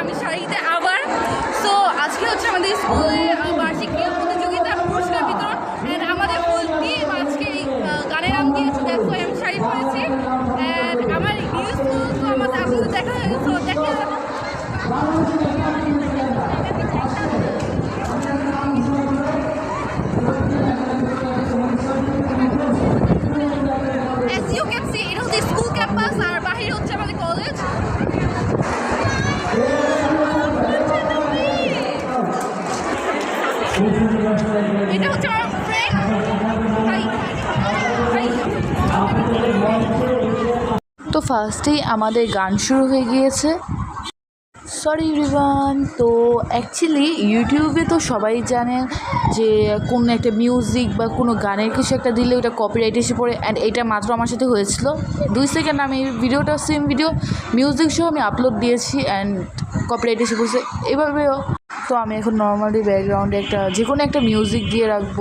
আমি শাড়িতে আবার সো আজকে হচ্ছে আমাদের স্কুলের আহ, বার্ষিক ক্রীড়া প্রতিযোগিতার পুরস্কার বিতরণ আমাদের আজকে এই গানের দিয়েছে আমি শাড়ি পরেছি অ্যান্ড আমার স্কুল দেখা হয়ে দেখে স্কুল ক্যাম্পাস আর বাহিরে হচ্ছে আমাদের কলেজ তো ফার্স্টেই আমাদের গান শুরু হয়ে গিয়েছে। সরি রিভান তো অ্যাকচুয়ালি ইউটিউবে তো সবাই জানে যে কোন একটা মিউজিক বা কোনো গানের কিছু একটা দিলে ওটা কপিরাইট এসে পড়ে অ্যান্ড এটা মাত্র আমার সাথে হয়েছিল। দুই সেকেন্ড আমি ভিডিওটা সেম ভিডিও মিউজিক সহ আমি আপলোড দিয়েছি অ্যান্ড কপিরাইট এসে পড়ছে। এভাবেও তো আমি এখন নর্মালি ব্যাকগ্রাউন্ডে একটা যে কোনো একটা মিউজিক দিয়ে রাখব।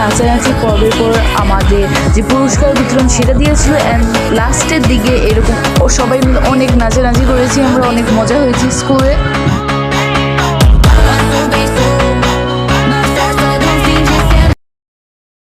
নাচানাচি পর্বের পর আমাদের যে পুরস্কার বিতরণ সেটা দিয়েছিল অ্যান্ড লাস্টের দিকে এরকম ও সবাই মিলে অনেক নাচানাচি করেছি, আমরা অনেক মজা হয়েছি স্কুলে